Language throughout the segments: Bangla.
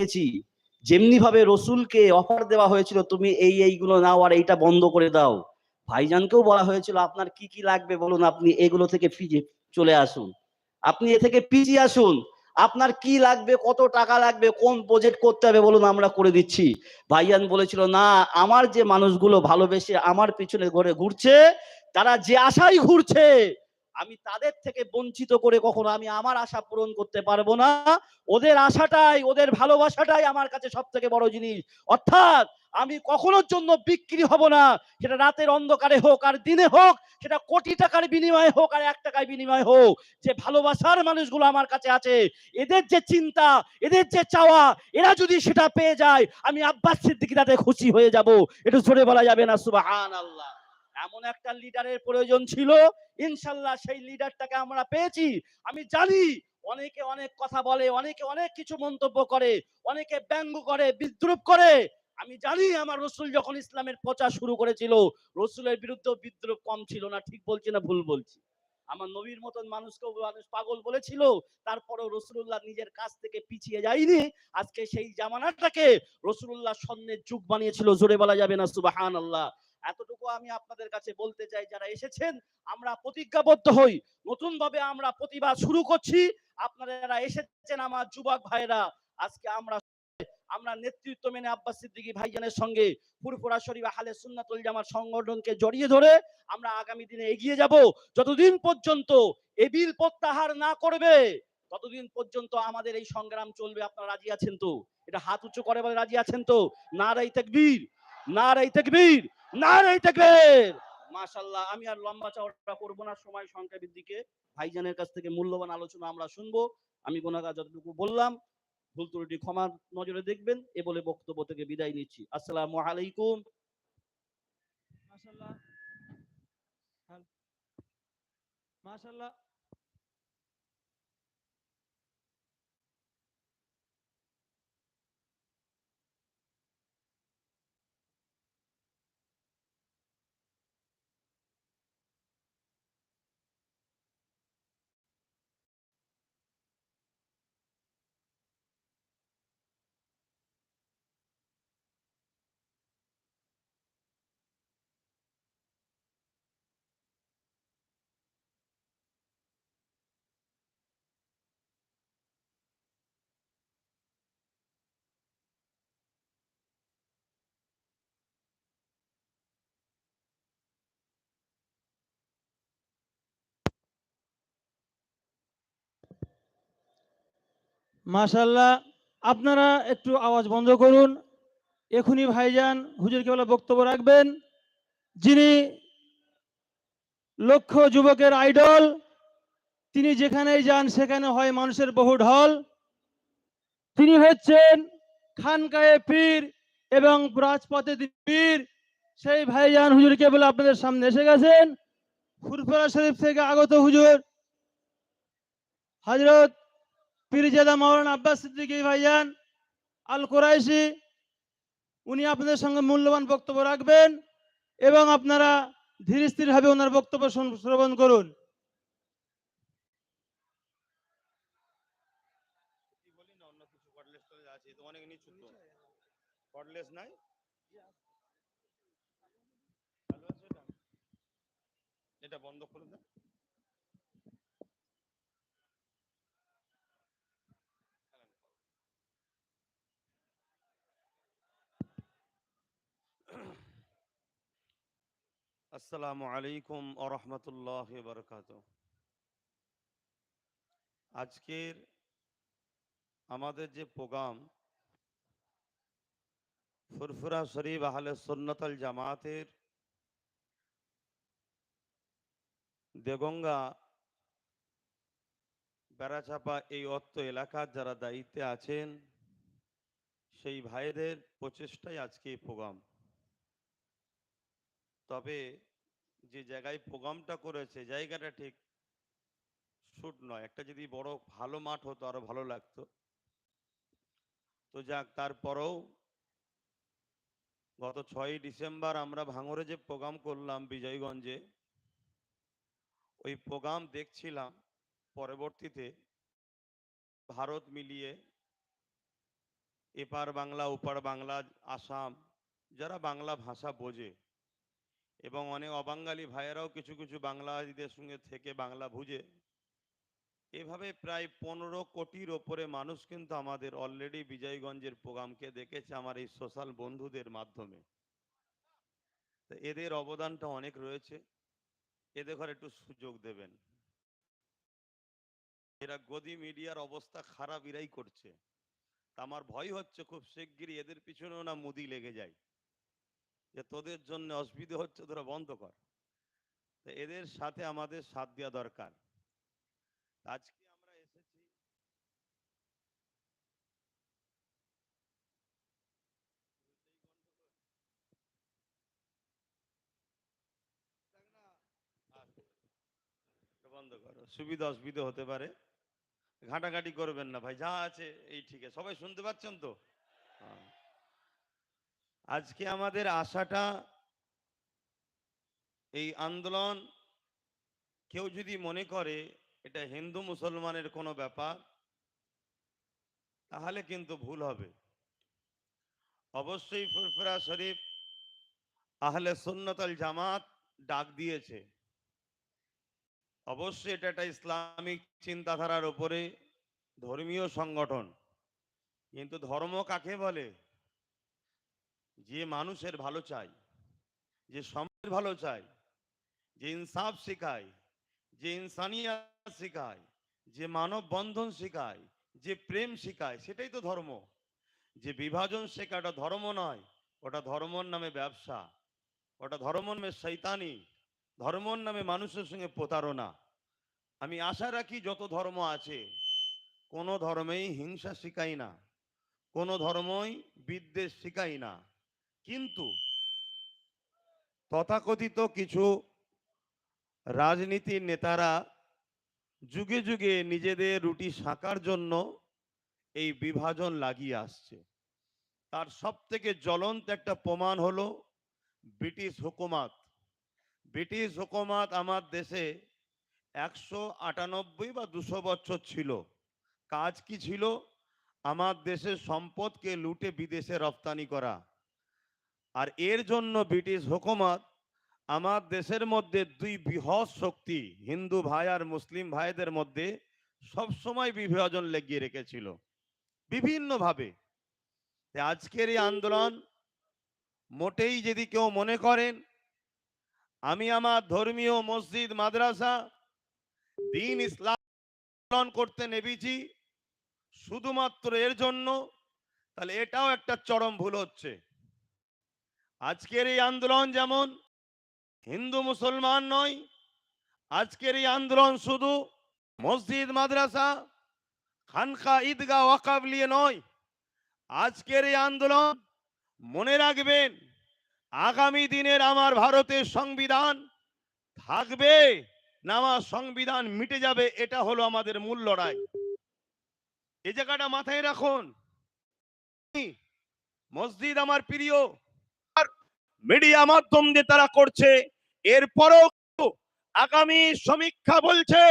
পেয়েছি যেমনি ভাবে রসুলকে অফার দেওয়া হয়েছিল, তুমি এই এইগুলো নাও আর এইটা বন্ধ করে দাও। ভাইজানকেও বলা হয়েছিল, আপনার কি কি লাগবে বলুন, আপনি এগুলো থেকে ফিজে চলে আসুন। আপনি এ থেকে পিছিয়ে আসুন। আপনার কি লাগবে, কত টাকা লাগবে, কোন প্রজেক্ট করতে হবে বলুন, আমরা করে দিচ্ছি। ভাইজান বলেছিল, না, আমার যে মানুষগুলো ভালোবেসে আমার পিছনে ঘরে ঘুরছে, তারা যে আশাই ঘুরছে আমি তাদের থেকে বঞ্চিত করে কখনো আমি আমার আশা পূরণ করতে পারব না। ওদের আশাটাই, ওদের ভালোবাসাটাই আমার কাছে সব থেকে বড় জিনিস। অর্থাৎ আমি কখনোর জন্য বিক্রি হব না। সেটা রাতের অন্ধকারে হোক আর দিনে হোক, সেটা কোটি টাকার বিনিময়ে হোক আর এক টাকার বিনিময়ে হোক। যে ভালোবাসার মানুষগুলো আমার কাছে আছে, এদের যে চিন্তা, এদের যে চাওয়া, এরা যদি সেটা পেয়ে যায়, আমি আব্বাস সিদ্দিকি তাতে খুশি হয়ে যাব। একটু জোরে বলা যাবে না? সুবাহান আল্লাহ এমন একটা লিডারের প্রয়োজন ছিল, ইনশাল্লাহ সেই লিডারটাকে আমরা পেয়েছি। আমি জানি অনেকে অনেক কথা বলে, অনেকে অনেক কিছু মন্তব্য করে, অনেকে ব্যঙ্গ করে, বিদ্রুপ করে। আমি জানি আমার রসুল যখন ইসলামের প্রচার শুরু করেছিল, রসুলের বিরুদ্ধে বিদ্রুপ কম ছিল না, ঠিক বলছি না ভুল বলছি? আমার নবীর মতন মানুষকেও মানুষ পাগল বলেছিল, তারপরও রসুল্লাহ নিজের কাছ থেকে পিছিয়ে যায়নি। আজকে সেই জামানাটাকে রসুল্লাহ স্বর্ণের যুগ বানিয়েছিল, জোরে বলা যাবে না সুবাহান আল্লাহ এতটুকু আমি আপনাদের কাছে বলতে চাই, যারা এসেছেন, আমরা প্রতিজ্ঞাবদ্ধ হই। নতুন ভাবে আমরা প্রতিবাদ শুরু করছি। আপনারা যারা এসেছেন, আমার যুবক ভাইরা আজকে আমরা আমরা নেতৃত্ব মেনে আব্বাস সিদ্দিকী ভাইজানের সঙ্গে ফুরফুরা শরীফ হালে সুন্নাতুল জামাত সংগঠনকে জড়িয়ে ধরে আমরা আগামী দিনে এগিয়ে যাব। যতদিন পর্যন্ত এ বিল প্রত্যাহার না করবে, ততদিন পর্যন্ত আমাদের এই সংগ্রাম চলবে। আপনারা রাজি আছেন তো? এটা হাত উঁচু করে বলে রাজি আছেন তো? নারাই তাকবীর। নারাই তাকবীর নারাই তাকবীর। মাশাআল্লাহ, আমি আর লম্বা চওড়া করব না, সময় সংক্ষেপের দিকে ভাইজানের কাছ থেকে মূল্যবান আলোচনা আমরা শুনব। আমি গোনাগার যতটুকু বললাম, ভুল ত্রুটি ক্ষমার নজরে দেখবেন, এ বলে বক্তব্য থেকে বিদায় নিচ্ছি। আসসালামু আলাইকুম। মাশাল্লাহ মাশাল্লাহ মাশাল্লাহ আপনারা একটু আওয়াজ বন্ধ করুন। এখনই ভাইজান হুজুর কেবলা বক্তব্য রাখবেন। যিনি লক্ষ যুবকের আইডল, তিনি যেখানেই যান সেখানে হয় মানুষের বহু ঢল। তিনি হচ্ছেন খানকায়ে পীর এবং রাজপথে পীর। সেই ভাইজান হুজুর কেবল আপনাদের সামনে এসে গেছেন। ফুরফুরা শরীফ থেকে আগত হুজুর হজরত পীরজাদা মাওলানা আব্বাস সিদ্দিকী ভাইয়ান আল কোরাইশি উনি আপনাদের সঙ্গে মূল্যবান বক্তব্য রাখবেন এবং আপনারা ধীর স্থির ভাবে ওনার বক্তব্য শ্রবণ করুন। এটা বন্ধ করে দেন। আসসালামু আলাইকুম আ রহমতুল্লাহ বারকাত আজকের আমাদের যে প্রোগ্রাম, ফুরফুরা শরীফ আহলে সুন্নতল জামাতের দেগঙ্গা, বেড়াচাপা এই অত্ত এলাকার যারা দায়িত্বে আছেন, সেই ভাইদের প্রচেষ্টাই আজকে এই প্রোগ্রাম। তবে যে জায়গায় প্রোগ্রামটা করেছে, জায়গাটা ঠিক শুট নয়। একটা যদি বড় ভালো মাঠ হতো, আরও ভালো লাগতো। তো যাক, তারপরেও গত ছয়ই ডিসেম্বর আমরা ভাঙরে যে প্রোগ্রাম করলাম বিজয়গঞ্জে, ওই প্রোগ্রাম দেখছিলাম। পরবর্তীতে ভারত মিলিয়ে এপার বাংলা, ওপার বাংলা, আসাম, যারা বাংলা ভাষা বোঝে এবং অনেক অবাঙ্গালি ভাইয়েরাও কিছু কিছু বাংলাদেশের সঙ্গে থেকে বাংলা বুঝে। এভাবে প্রায় পনেরো কোটির ওপরে মানুষ কিন্তু আমাদের অলরেডি বিজয়গঞ্জের প্রোগ্রামকে দেখেছে আমার এই সোশ্যাল বন্ধুদের মাধ্যমে। এদের অবদানটা অনেক রয়েছে। এদের ঘরে একটু সুযোগ দেবেন। এরা গদি মিডিয়ার অবস্থা খারাপ এরাই করছে। আমার ভয় হচ্ছে খুব শিগগিরই এদের পিছনেও না মুদি লেগে যায়। যে তোদের জন্য অসুবিধে হচ্ছে তোরা বন্ধ কর। তো এদের সাথে আমাদের সাথ দেওয়া দরকার। আজকে আমরা এসেছি বন্ধ করো। সুবিধা অসুবিধা হতে পারে। ঘাটাঘাটি করবেন না ভাই যা আছে এই ঠিক আছে। সবাই শুনতে পাচ্ছেন তো? হ্যাঁ। আজকে আমাদের আশাটা এই আন্দোলন কেউ যদি মনে করে এটা হিন্দু মুসলমানের কোনো ব্যাপার, তাহলে কিন্তু ভুল হবে। অবশ্যই ফুরফুরা শরীফ আহলে সুন্নতল জামাত ডাক দিয়েছে। অবশ্যই এটা একটা ইসলামিক চিন্তাধারার উপরে ধর্মীয় সংগঠন। কিন্তু ধর্ম কাকে বলে? যে মানুষের ভালো চাই যে সমাজের ভালো চাই যে ইনসাফ শেখায়, যে ইনসানিয়া শেখায়, যে মানব বন্ধন শেখায়, যে প্রেম শেখায়, সেটাই তো ধর্ম। যে বিভাজন শেখাটা ধর্ম নয়, ওটা ধর্মর নামে ব্যবসা, ওটা ধর্মর নামে শৈতানি, ধর্মর নামে মানুষের সঙ্গে প্রতারণা। আমি আশা রাখি যত ধর্ম আছে, কোনো ধর্মেই হিংসা শিখাই না, কোনো ধর্মই বিদ্বেষ শিখাই না। কিন্তু তথাকথিত কিছু রাজনীতির নেতারা যুগে যুগে নিজেদের রুটি শাকার জন্য এই বিভাজন লাগিয়ে আসছে। তার সব থেকে জ্বলন্ত একটা প্রমাণ হলো ব্রিটিশ হুকুমাত। ব্রিটিশ হুকুমাত আমার দেশে একশো আটানব্বই বা দুশো বছর ছিল। কাজ কি ছিল? আমার দেশের সম্পদকে লুটে বিদেশে রপ্তানি করা। আর এর জন্য ব্রিটিশ হুকুমত, আমার দেশের মধ্যে দুই বৃহৎ শক্তি, হিন্দু ভাই আর মুসলিম ভাইদের মধ্যে সব সময় বিভাজন লেগিয়ে রেখেছিল। বিভিন্নভাবে। আজকের এই আন্দোলন মোটেই যদি কেউ মনে করেন, আমি আমার ধর্মীয় মসজিদ, মাদ্রাসা, দিন ইসলাম করতে নেবেছি শুধুমাত্র এর জন্য, তাহলে এটাও একটা চরম ভুল হচ্ছে। আজকের এই আন্দোলন যেমন হিন্দু মুসলমান নয়, আজকের এই আন্দোলন শুধু মসজিদ, মাদ্রাসা, খানকা, ঈদগাহ, ওয়াকাব নিয়ে নয়। আজকের এই আন্দোলন মনে রাখবেন, আগামী দিনের আমার ভারতের সংবিধান থাকবে না আমার সংবিধান মিটে যাবে, এটা হলো আমাদের মূল লড়াই। এই জায়গাটা মাথায় রাখুন। মসজিদ আমার প্রিয় মিডিয়া মাধ্যম দিয়ে তারা করছে। এরপরও আগামী সমীক্ষা বলছে,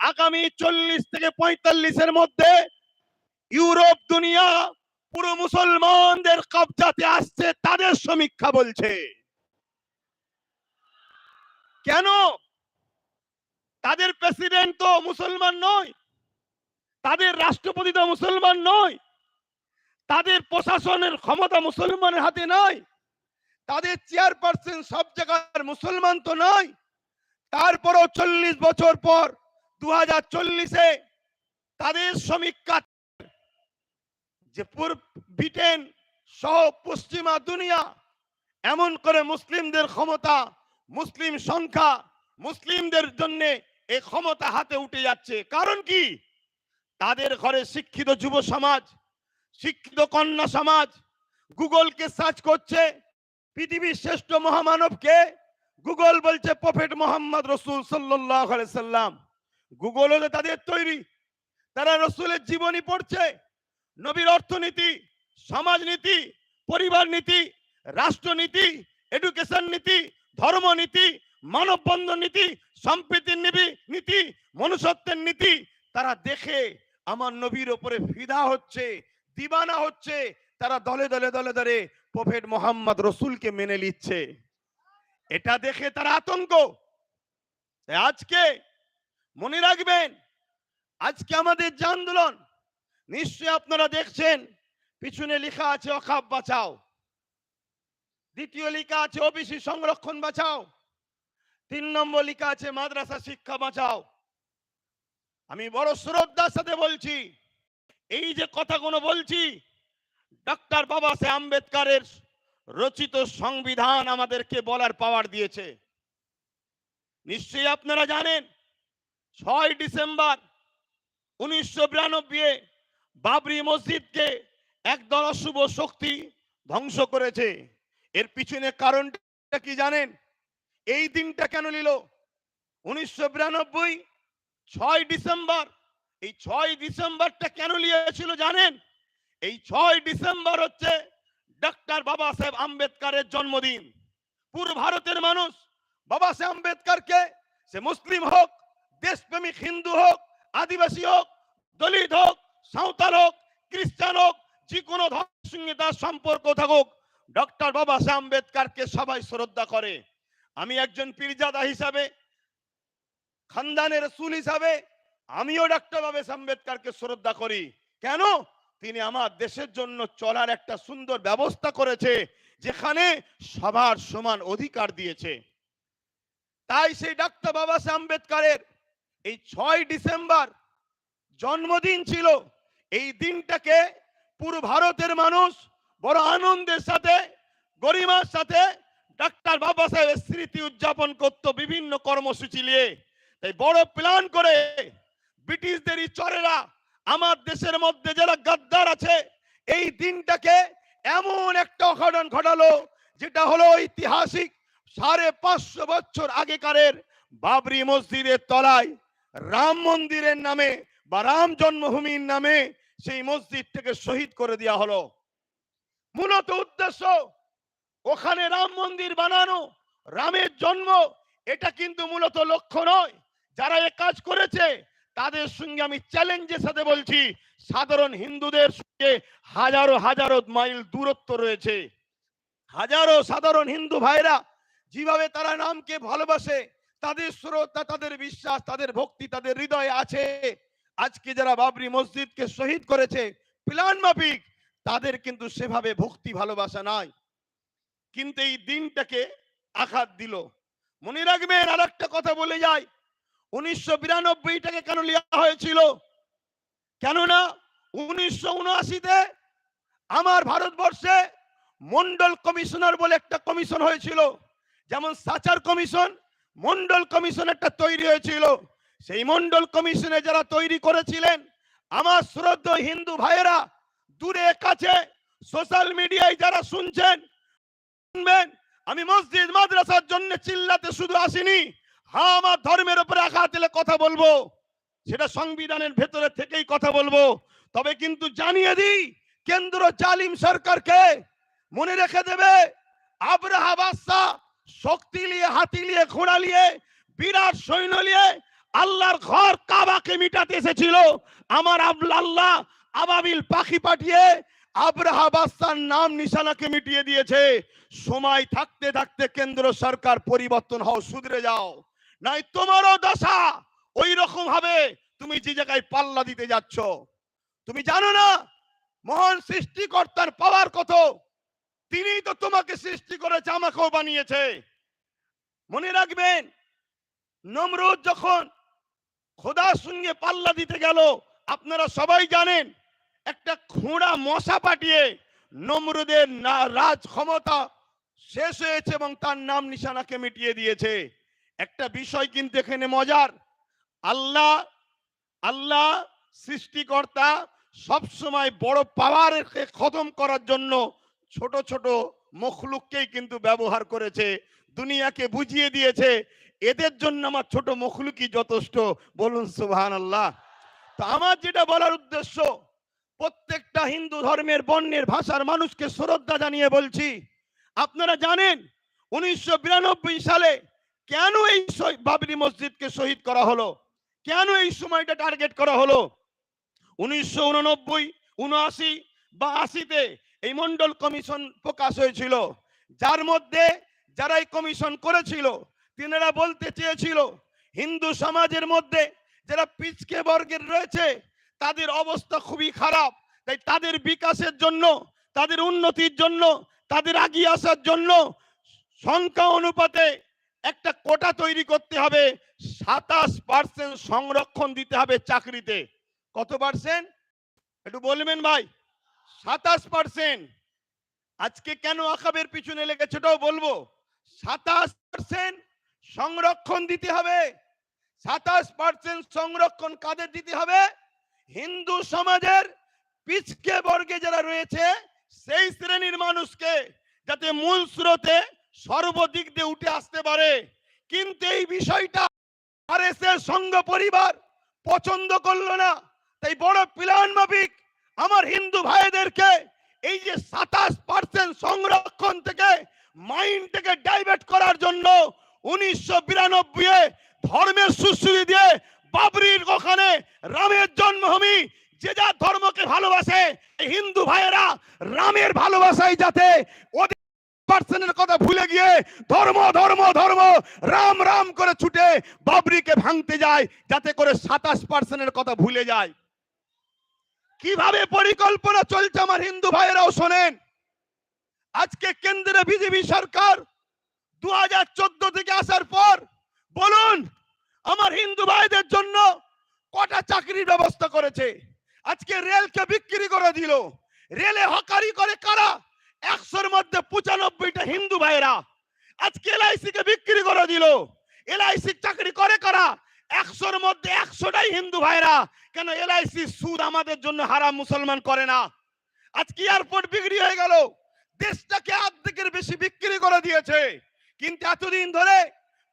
আগামী চল্লিশ থেকে পঁয়তাল্লিশের মধ্যে ইউরোপ, দুনিয়া, পুরো মুসলমানদের কবজাতে আসছে তাদের সমীক্ষা বলছে। কেন? তাদের প্রেসিডেন্ট তো মুসলমান নয়, তাদের রাষ্ট্রপতি তো মুসলমান নয়, তাদের প্রশাসনের ক্ষমতা মুসলমানের হাতে নয় তাদের চেয়ারপারসন সব জায়গার মুসলমান তো নয়। তারপরও চল্লিশ বছর পর দু হাজার চল্লিশে তাদের সমীক্ষা যে পূর্ব ব্রিটেন সহ পশ্চিমা দুনিয়া এমন করে মুসলিমদের ক্ষমতা, মুসলিম সংখ্যা, মুসলিমদের জন্য এই ক্ষমতা হাতে উঠে যাচ্ছে। কারণ কি? তাদের ঘরে শিক্ষিত যুব সমাজ, শিক্ষিত কন্যা সমাজ, গুগলকে সার্চ করছে পৃথিবীর শ্রেষ্ঠ মহামানবকে গুগল বলছে প্রফেট মোহাম্মদ রসুল সাল্লাম। গুগল হলো তাদের তৈরি। তারা রসুলের জীবনী পড়ছে। নবীর অর্থনীতি, সমাজনীতি, পরিবার নীতি, রাষ্ট্রনীতি এডুকেশন নীতি, ধর্মনীতি, মানববন্ধন নীতি, সম্প্রীতির নীতি নীতি, মনুষ্যত্বের নীতি। তারা দেখে আমার নবীর ওপরে ফিদা হচ্ছে, দিবানা হচ্ছে। তারা দলে দলে দলে দলে প্রফেট মোহাম্মদ রসুলকে মেনে নিচ্ছে। এটা দেখে তার আতঙ্ক। আজকে মনে রাখবেন, আজকে আমাদের যে আন্দোলন, নিশ্চয়ই আপনারা দেখছেন, পিছনে লেখা আছে অখাপ বাঁচাও। দ্বিতীয় লেখা আছে ওবিসি সংরক্ষণ বাঁচাও। তিন নম্বর লেখা আছে মাদ্রাসা শিক্ষা বাঁচাও। আমি বড় শ্রদ্ধার সাথে বলছি, এই যে কথাগুলো বলছি ডক্টর বাবা সাহেব আম্বেদকারের রচিত সংবিধান আমাদেরকে বলার পাওয়ার দিয়েছে। নিশ্চয়ই আপনারা জানেন, ছয় ডিসেম্বর উনিশশো বিরানব্বই বাবরি মসজিদকে একদল অশুভ শক্তি ধ্বংস করেছে। এর পিছনে কারণটা কি জানেন? এই দিনটা কেন নিল? উনিশশো বিরানব্বই, ছয় ডিসেম্বর, এই ছয় ডিসেম্বরটা কেন নিয়েছিল জানেন? এই ছয় ডিসেম্বর হচ্ছে ডক্টর বাবা সাহেব আম্বেদকারের জন্মদিন। পুরো ভারতের মানুষ বাবা সাহেব আম্বেদকারকে, সে মুসলিম হোক, দেশপ্রেমিক হিন্দু হোক, আদিবাসী হোক, দলিত হোক, সাঁওতাল হোক, খ্রিস্টান হোক, যে কোনো ধর্মের সঙ্গে তার সম্পর্ক থাকুক ডক্টর বাবা সাহেব আম্বেদকারকে সবাই শ্রদ্ধা করে। আমি একজন পীরজাদা হিসাবে, খানদানের রসুল হিসাবে, আমিও ডক্টর বাবা আম্বেদকারকে শ্রদ্ধা করি। কেন? তিনি আমার দেশের জন্য চলার একটা সুন্দর ব্যবস্থা করেছে, যেখানে সবার সমান অধিকার দিয়েছে। তাই সেই ডাক্তার বাবা সাহেব আম্বেদকারের এই ছয় ডিসেম্বর জন্মদিন ছিল। এই দিনটাকে পুরো ভারতের মানুষ বড় আনন্দের সাথে, গরিমার সাথে ডাক্তার বাবা সাহেবের স্মৃতি উদযাপন করত বিভিন্ন কর্মসূচি নিয়ে। তাই বড় প্ল্যান করে ব্রিটিশদের চরেরা আমার দেশের মধ্যে যারা গাদ্দার আছে, এই দিনটাকে এমন একটা অঘটন ঘটালো, যেটা হলো ঐতিহাসিক সাড়ে পাঁচশো বছর আগেকারের বাবরি মসজিদের তলায় রাম মন্দিরের নামে বা রাম জন্মভূমির নামে সেই মসজিদটাকে শহীদ করে দেওয়া হলো। মূলত উদ্দেশ্য, ওখানে রাম মন্দির বানানো, রামের জন্ম, এটা কিন্তু মূলত লক্ষ্য নয়। যারা এ কাজ করেছে তাদের সঙ্গে আমি চ্যালেঞ্জের সাথে বলছি। সাধারণ হিন্দুদের সঙ্গে হাজারো হাজারো মাইল দূরত্ব রয়েছে। হাজারো সাধারণ হিন্দু ভাইরা যেভাবে তারা নামকে ভালোবাসে, তাদের শ্রদ্ধা তাদের বিশ্বাস, তাদের ভক্তি, তাদের হৃদয়ে আছে। আজকে যারা বাবরি মসজিদকে শহীদ করেছে, প্লান মাফিক, তাদের কিন্তু সেভাবে ভক্তি ভালোবাসা নাই। কিন্তু এই দিনটাকে আঘাত দিল। মনে রাখবেন আর একটা কথা বলে যায় উনিশশো বিরানব্বইটাকে কেন নেওয়া হয়েছিল? কেননা উনিশশো উনআশিতে আমার ভারতবর্ষে মন্ডল কমিশনার বলে একটা কমিশন হয়েছিল। যেমন সাচার কমিশন, মন্ডল কমিশন একটা তৈরি হয়েছিল। সেই মন্ডল কমিশনে যারা তৈরি করেছিলেন, আমার শ্রদ্ধ হিন্দু ভাইয়েরা দূরে কাছে সোশ্যাল মিডিয়ায় যারা শুনছেন, শুনবেন, আমি মসজিদ মাদ্রাসার জন্য চিল্লাতে শুধু আসিনি। হ্যাঁ আমার ধর্মের উপরে আঘাত দিলে কথা বলব। সেটা সংবিধানের ভেতরে থেকেই কথা বলব। তবে কিন্তু জানিয়ে দিই, কেন্দ্র জালিম সরকারকে মনে রেখে দেবে আবরাহা বাদশা শক্তি নিয়ে, হাতি নিয়ে, ঘোড়া নিয়ে, বিরাট সৈন্য নিয়ে আল্লাহর ঘর কাবাকে মিটাতে এসেছিল। আমার আল্লাহ আবাবিল পাখি পাঠিয়ে আবরাহা বাদশার নাম নিশানাকে মিটিয়ে দিয়েছে। সময় থাকতে থাকতে কেন্দ্র সরকার পরিবর্তন হও, সুধরে যাও। নাই তোমারও দশা। ওই রকম হবে তুমি যে জায়গায় পাল্লা দিতে যাচ্ছ, তুমি জানো না, মহান সৃষ্টিকর্তার পাওয়ার কত। তিনি তো তোমাকে সৃষ্টি করেছে, আমাকেও বানিয়েছে। মনে রাখবেন, নমরুদ যখন খোদার সঙ্গে পাল্লা দিতে গেল, আপনারা সবাই জানেন, একটা খোঁড়া মশা পাঠিয়ে নমরুদের রাজ ক্ষমতা শেষ হয়েছে এবং তার নাম নিশানাকে মিটিয়ে দিয়েছে। একটা বিষয় কিন্তু এখানে মজার। আল্লাহ আল্লাহ সৃষ্টিকর্তা সব সময় বড় পাওয়ারকে খতম করার জন্য ছোট ছোট মখলুককেই কিন্তু ব্যবহার করেছে, দুনিয়াকে বুঝিয়ে দিয়েছে। এদের জন্য আমার ছোট মখলুকই যথেষ্ট। বলুন সুবহান আল্লাহ তো আমার যেটা বলার উদ্দেশ্য, প্রত্যেকটা হিন্দু ধর্মের বর্ণের ভাষার মানুষকে শ্রদ্ধা জানিয়ে বলছি, আপনারা জানেন, উনিশশো বিরানব্বই সালে কেন এই বাবরি মসজিদকে শহীদ করা হলো? কেন এই সময়টা টার্গেট করা হলো? উনিশশো উননব্বই, উনআশি বা আশিতে এই মন্ডল কমিশন প্রকাশ হয়েছিল। যার মধ্যে যারা এই কমিশন করেছিল, তিনারা বলতে চেয়েছিল, হিন্দু সমাজের মধ্যে যারা পিচকে বর্গের রয়েছে, তাদের অবস্থা খুবই খারাপ। তাই তাদের বিকাশের জন্য, তাদের উন্নতির জন্য, তাদের আগিয়ে আসার জন্য সংখ্যা অনুপাতে একটা কোটা তৈরি করতে হবে, সাতাশ পার্সেন্ট সংরক্ষণ দিতে হবে চাকরিতে। কত পার্সেন্ট একটু বলবেন ভাই। সাতাশ পার্সেন্ট আজকে কেন আকাবের পিছনে লেগেছে ওটাও বলব। সাতাশ পার্সেন্ট সংরক্ষণ দিতে হবে। সাতাশ পার্সেন্ট সংরক্ষণ কাদের দিতে হবে? হিন্দু সমাজের পিছকে বর্গে যারা রয়েছে, সেই শ্রেণির মানুষকে, যাতে মূল স্রোতে সর্বদিক দিয়ে উঠে আসতে পারে। কিন্তু এই বিষয়টা আর এস সঙ্গ পরিবার পছন্দ করল না। তাই বড় প্ল্যান মাফিক আমার হিন্দু ভাইদেরকে এই যে সাতাশ পার্সেন্ট সংরক্ষণ থেকে মাইন্ড থেকে ডাইভার্ট করার জন্য উনিশশো বিরানব্বই ধর্মের সুশ্রী দিয়ে বাবরির ওখানে রামের জন্মভূমি, যে যা ধর্মকে ভালোবাসে হিন্দু ভাইয়েরা রামের ভালোবাসায় যাতে ওদের পার্সেন্টের কথা ভুলে গিয়ে ধর্ম ধর্ম ধর্ম, রাম রাম করে ছুটে বাবরিকে ভাঙতে যায়, যাতে করে সাতাশ পার্সেন্টের কথা ভুলে যায়। কীভাবে পরিকল্পনা চলছে আমার হিন্দু ভাইয়েরাও শোনেন। আজকে কেন্দ্রে বিজেপি সরকার দু হাজার চোদ্দ থেকে আসার পর, বলুন, আমার হিন্দু ভাইদের জন্য কটা চাকরির ব্যবস্থা করেছে? আজকে রেলকে বিক্রি করে দিল। রেলে হকারি করে কারা? একশোর মধ্যে পঁচানব্বইটা হিন্দু ভাইরা আজকে এলআইসি কে বিক্রি করে দিল। এলআইসি চাকরি করে কারা? একশোর মধ্যে একশোটাই হিন্দু ভাইরা। কেন এলআইসি সুদ আমাদের জন্য হারাম, মুসলমান করে না? আজকে এয়ারপোর্ট বিক্রি হয়ে গেল? দেশটাকে অর্ধেকের বেশি বিক্রি করে দিয়েছে। কিন্তু এতদিন ধরে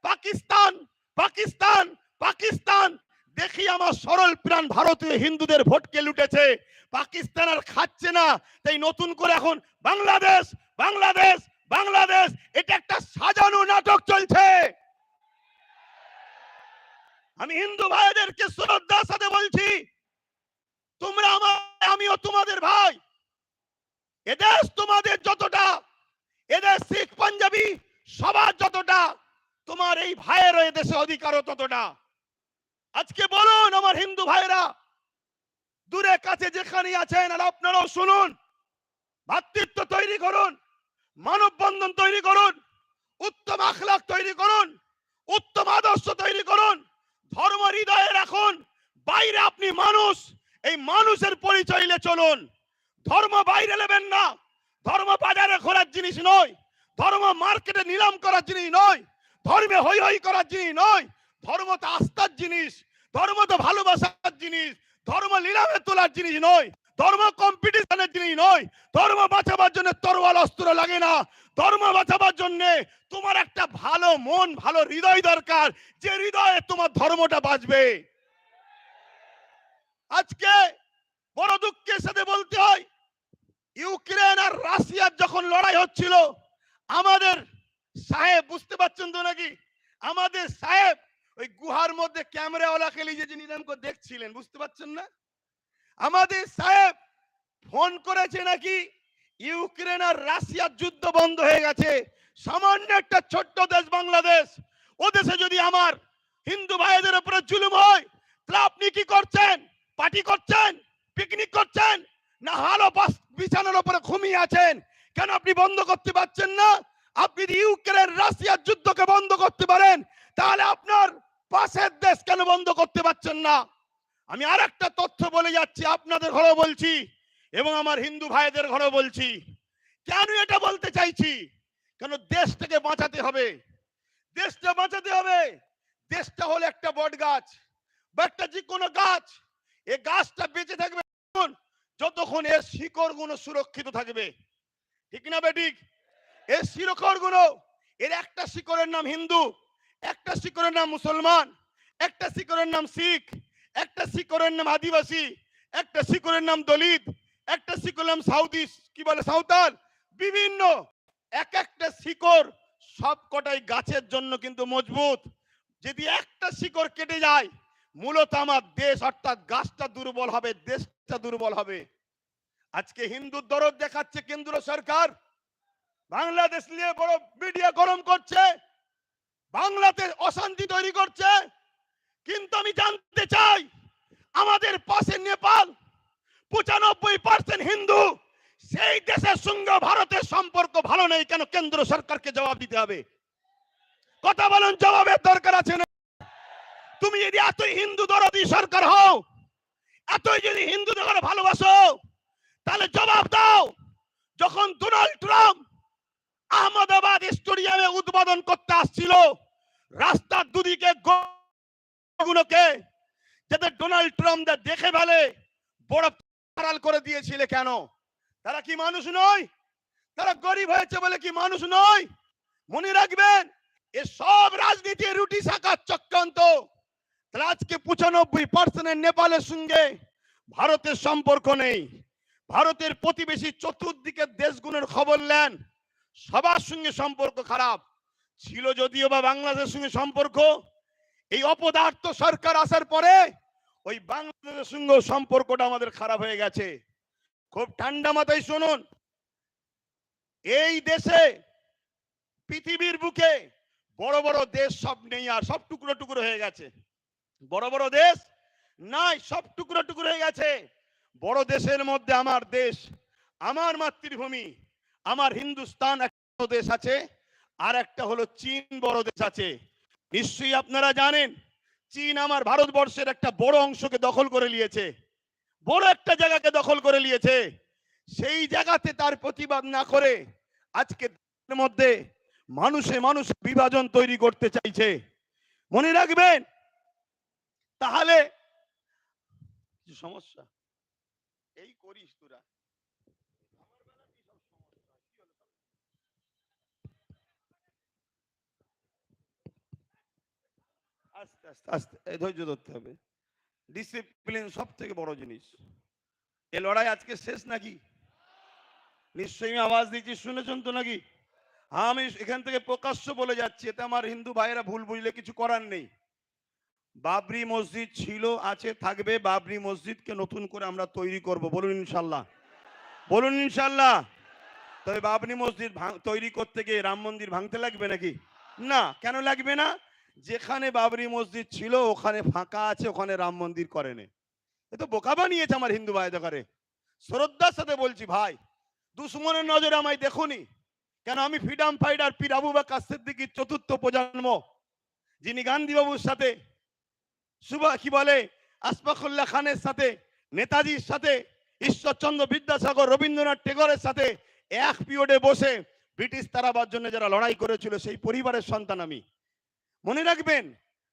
পাকিস্তান পাকিস্তান পাকিস্তান দেখি আমার সরল প্রাণ ভারতীয় হিন্দুদের ভোটকে লুটেছে। পাকিস্তান আর খাচ্ছে না। তাই নতুন করে এখন বাংলাদেশ বাংলাদেশ বাংলাদেশ, এটা একটা সাজানো নাটক চলছে। আমি হিন্দু ভাইদেরকে শ্রদ্ধার সাথে বলছি, তোমরা আমার আমিও তোমাদের ভাই। এদেশ তোমাদের যতটা, এদেশ শিখ পাঞ্জাবি সবার যতটা, তোমার এই ভাইয়েরও এদেশে অধিকারও ততটা। আজকে বলুন আমার হিন্দু ভাইরা, দূরে কাছে যেখানে আছেন, আর আপনারাও শুনুন, ভাতৃত্ব তৈরি করুন, মানববন্ধন তৈরি করুন, উত্তম আখলাক তৈরি করুন, উত্তম আদর্শ তৈরি করুন, ধর্ম হৃদয়ে রাখুন, বাইরে আপনি মানুষ, এই মানুষের পরিচয় চলুন। ধর্ম বাইরে নেবেন না, ধর্ম বাজারে ঘোরার জিনিস নয়, ধর্ম মার্কেটে নিলাম করার জিনিস নয়, ধর্মে হই হই করার জিনিস নয় ধর্ম তো আস্থার জিনিস, ধর্ম তো ভালোবাসার জিনিস, ধর্ম নিলামে তোলার জিনিস নয়, ধর্ম কম্পিটিশনের জিনিস নয়, ধর্ম বাঁচাবার জন্য তরোয়াল, অস্ত্র লাগে না, ধর্ম বাঁচাবার জন্য তোমার একটা ভালো মন, ভালো হৃদয় দরকার, যে হৃদয়ে তোমার ধর্মটা বাঁচবে। আজকে বড় দুঃখের সাথে বলতে হয়, ইউক্রেন আর রাশিয়ার যখন লড়াই হচ্ছিল, আমাদের সাহেব, বুঝতে পারছেন তো নাকি? আমাদের সাহেব ওই গুহার মধ্যে ক্যামেরাওয়ালাকে যে করে দেখছিলেন, বুঝতে পারছেন না? আমাদের সাহেব ফোন করেছে নাকি ইউক্রেন আর রাশিয়ার যুদ্ধ বন্ধ হয়ে গেছে। সামান্য একটা ছোট্ট দেশ বাংলাদেশ, ও দেশে যদি আমার হিন্দু ভাইদের উপরে জুলুম হয়, তাহলে আপনি কি করছেন? পার্টি করছেন? পিকনিক করছেন? না হালো বিছানার উপরে ঘুমিয়ে আছেন? কেন আপনি বন্ধ করতে পারছেন না? আপনি ইউক্রেন রাশিয়ার যুদ্ধকে বন্ধ করতে পারেন, তাহলে আপনার পাশের দেশ কেন বন্ধ করতে পারছেন না? আমি আর একটা তথ্য বলে যাচ্ছি, আপনাদের ঘরেও বলছি এবং আমার হিন্দু ভাইদের ঘরেও বলছি। কেন এটা বলতে চাইছি? কেন দেশটাকে বাঁচাতে হবে? দেশটা বাঁচাতে হবে। দেশটা হলো একটা বট গাছ, বা একটা যে কোনো গাছ। এ গাছটা বেঁচে থাকবে যতক্ষণ এর শিকড়গুলো সুরক্ষিত থাকবে। ঠিক না বেঠিক? এর শিকড়গুলো এর একটা শিকড়ের নাম হিন্দু। একটা শিকড়ের নাম মুসলমান, একটা শিকড়ের নাম শিখ, একটা শিকড়ের নাম আদিবাসী, একটা শিকড়ের নাম দলিত, একটা শিকড়ের নাম সাউদি, কি বলে, সাঁওতাল, বিভিন্ন। এক একটা শিকড় সব কটাই গাছের জন্য কিন্তু মজবুত। যদি একটা শিকড় কেটে যায়, মূলত আমার দেশ অর্থাৎ গাছটা দুর্বল হবে, দেশটা দুর্বল হবে। আজকে হিন্দু দরদ দেখাচ্ছে কেন্দ্র সরকার। বাংলাদেশ নিয়ে বড় মিডিয়া গরম করছে। বাংলাতে অশান্তি তৈরি করছে। কিন্তু আমি জানতে চাই, আমাদের পাশে নেপাল পঁচানব্বই পার্সেন্ট হিন্দু, সেই দেশের সঙ্গে ভারতের সম্পর্ক ভালো নেই, কেন কেন্দ্র সরকারকে জবাব দিতে হবে? কথা বলুন, জবাবের দরকার আছে না? তুমি যদি এতই হিন্দু দরদি সরকার হও, এতই যদি হিন্দু দরকার ভালোবাসো, তাহলে জবাব দাও। যখন ডোনাল্ড ট্রাম্প আহমেদাবাদ স্টেডিয়ামে উদ্বোধন করতে আসছিল রাস্তার দুদিকে গুলোকে যাতে ডোনাল্ড ট্রাম্প দেখে ফেলে, বড় আড়াল করে দিয়েছিলে কেন? তারা কি মানুষ নয়? তারা গরিব হয়েছে বলে কি মানুষ নয়? মনে রাখবেন, এ সব রাজনীতি রুটি শাখার চক্রান্ত। তাহলে আজকে পঁচানব্বই পার্সেন্টের নেপালের সঙ্গে ভারতের সম্পর্ক নেই। ভারতের প্রতিবেশী চতুর্দিকের দেশগুলোর খবর নেন। সবার সঙ্গে সম্পর্ক খারাপ। ছিল যদিও বা বাংলাদেশের সঙ্গে সম্পর্ক, এই অপদার্থ সরকার আসার পরে ওই বাংলাদেশের সঙ্গে সম্পর্কটা আমাদের খারাপ হয়ে গেছে। খুব ঠান্ডা মাথায় শুনুন, এই দেশে, পৃথিবীর বুকে বড় বড় দেশ সব নেই আর সব টুকরো টুকরো হয়ে গেছে। বড় বড় দেশ নাই, সব টুকরো টুকরো হয়ে গেছে। বড় দেশের মধ্যে আমার দেশ, আমার মাতৃভূমি, আমার হিন্দুস্তান একটা দেশ আছে। আর একটা হলো চীন বড় দেশ আছে। নিশ্চয়ই আপনারা জানেন, চীন আমার ভারতবর্ষের একটা বড় অংশকে দখল করে নিয়েছে। বড় একটা জায়গাকে দখল করে নিয়েছে। সেই জায়গাতে তার প্রতিবাদ না করে আজকে মধ্যে মানুষে মানুষ বিভাজন তৈরি করতে চাইছে। মনে রাখবেন, তাহলে সমস্যা? এই করিস তোরা। আস্তে আস্তে আস্তে ধৈর্য ধরতে হবে। ডিসিপ্লিন সব থেকে বড় জিনিস। এ লড়াই আজকে শেষ নাকি? নিশ্চয়ই আমি আওয়াজ দিচ্ছি শুনেছেন তো নাকি? আমি এখান থেকে প্রকাশ্য বলে যাচ্ছি, এতে আমার হিন্দু ভাইয়েরা ভুল বুঝলে কিছু করার নেই। বাবরি মসজিদ ছিল, আছে, থাকবে, বাবরি মসজিদকে নতুন করে আমরা তৈরি করব। বলুন ইনশাল্লাহ। বলুন ইনশাল্লাহ। তবে বাবরি মসজিদ তৈরি করতে গিয়ে রাম মন্দির ভাঙতে লাগবে নাকি? না। কেন লাগবে না? যেখানে বাবরি মসজিদ ছিল, ওখানে ফাঁকা আছে, ওখানে রাম মন্দির করেনি। এ তো বোকা বানিয়েছে আমার হিন্দু ভাই করে শ্রদ্ধার সাথে বলছি, ভাই, দুশ্মনের নজরে আমায় দেখুনি। কেন আমি ফ্রিডম ফাইটার পীর আবু বাক্কা সিদ্দিকীর চতুর্থ প্রজন্ম, যিনি গান্ধী বাবুর সাথে, সুবা, কি বলে, আসফাকুল্লাহ খানের সাথে, নেতাজির সাথে, ঈশ্বরচন্দ্র বিদ্যাসাগর, রবীন্দ্রনাথ টেগরের সাথে এক পিরিয়ডে বসে ব্রিটিশ তারাবার জন্য যারা লড়াই করেছিল, সেই পরিবারের সন্তান আমি। মনে রাখবেন,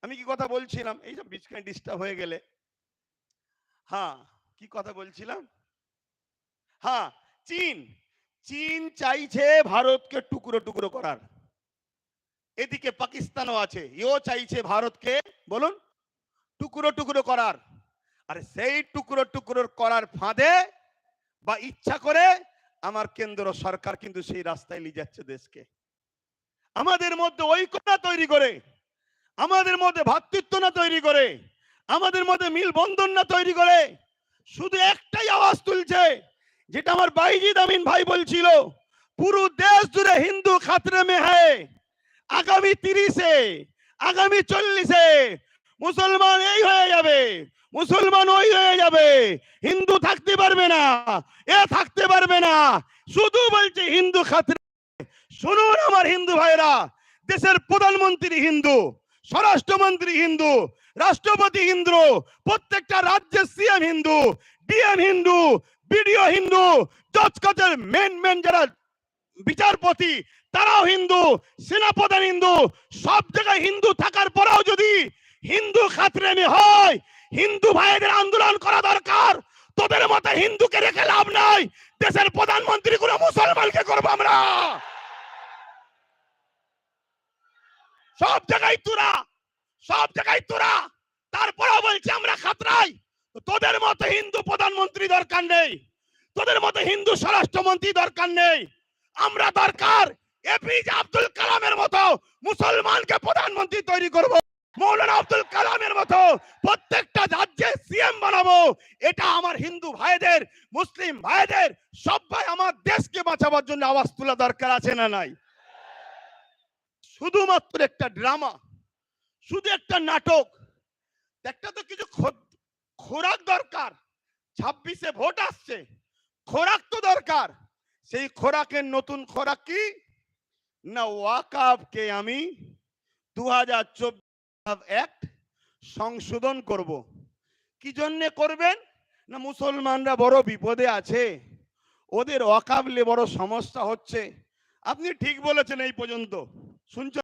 আমি কি কথা বলছিলাম? এই যে বিচখানে ডিস্টার্ব হয়ে গেলে। হ্যাঁ কি কথা বলছিলাম? হ্যাঁ চীন চীন চাইছে ভারতকে টুকরো টুকরো করার। এদিকে পাকিস্তানও আছে এও চাইছে ভারতকে, বলুন, টুকরো টুকরো করার। আর সেই টুকরো টুকরো করার ফাঁদে বা ইচ্ছা করে আমার কেন্দ্র সরকার কিন্তু সেই রাস্তায় নিয়ে যাচ্ছে দেশকে। আমাদের মধ্যে ঐক্যতা তৈরি করে আমাদের মধ্যে ভ্রাতৃত্ব না তৈরি করে, আমাদের মধ্যে মিল বন্ধন না তৈরি করে, শুধু একটাই আওয়াজ তুলছে, যেটা আমার বাইজিদ আমিন ভাই বলছিল, পুরো দেশ জুড়ে হিন্দু খাতরে মে আগামী তিরিশে, আগামী চল্লিশে মুসলমান এই হয়ে যাবে, মুসলমান ওই হয়ে যাবে, হিন্দু থাকতে পারবে না, এ থাকতে পারবে না, শুধু বলছে হিন্দু খাতরে। শুনুন আমার হিন্দু ভাইরা, দেশের প্রধানমন্ত্রী হিন্দু স্বরাষ্ট্রমন্ত্রী হিন্দু, রাষ্ট্রপতি হিন্দু, প্রত্যেকটা রাজ্যের CM Hindu, DM Hindu, BDO Hindu, জজ মেন মেন যারা বিচারপতি, তারাও হিন্দু, সেনাপ্রধান হিন্দু, সব জায়গায় হিন্দু থাকার পরেও যদি হিন্দু খাতরেমি হয় হিন্দু ভাইদের আন্দোলন করা দরকার, তোদের মতো হিন্দুকে রেখে লাভ নাই, দেশের প্রধানমন্ত্রী কোনো মুসলমানকে করব আমরা। সব জায়গায় তোরা, সব জায়গায় তোরা। তারপরেও বলছি, আমরা খাতরাই। তোদের মতো হিন্দু প্রধানমন্ত্রী দরকার নেই। তোদের মতো হিন্দু স্বরাষ্ট্রমন্ত্রী দরকার নেই। আমরা দরকার এপিজে আব্দুল কালামের মতো মুসলমানকে প্রধানমন্ত্রী তৈরি করব, মৌলানা আব্দুল কালামের মতো প্রত্যেকটা রাজ্যে সিএম বানাবো। এটা আমার হিন্দু ভাইদের, মুসলিম ভাইদের, সবাই আমার দেশকে বাঁচাবার জন্য আওয়াজ তোলা দরকার আছে না নাই? শুধুমাত্র একটা ড্রামা শুধু একটা নাটক। একটা তো কিছু খোরাক দরকার। ছাব্বিশে ভোট আসছে, খোরাক তো দরকার। সেই খোরাকের নতুন খোরাক কি? না, ওয়াকাবকে আমি দু হাজার অ্যাক্ট সংশোধন করব। কি জন্যে করবেন? না, মুসলমানরা বড় বিপদে আছে। ওদের অকাবলে বড় সমস্যা হচ্ছে। আপনি ঠিক বলেছেন এই পর্যন্ত। শুনছেন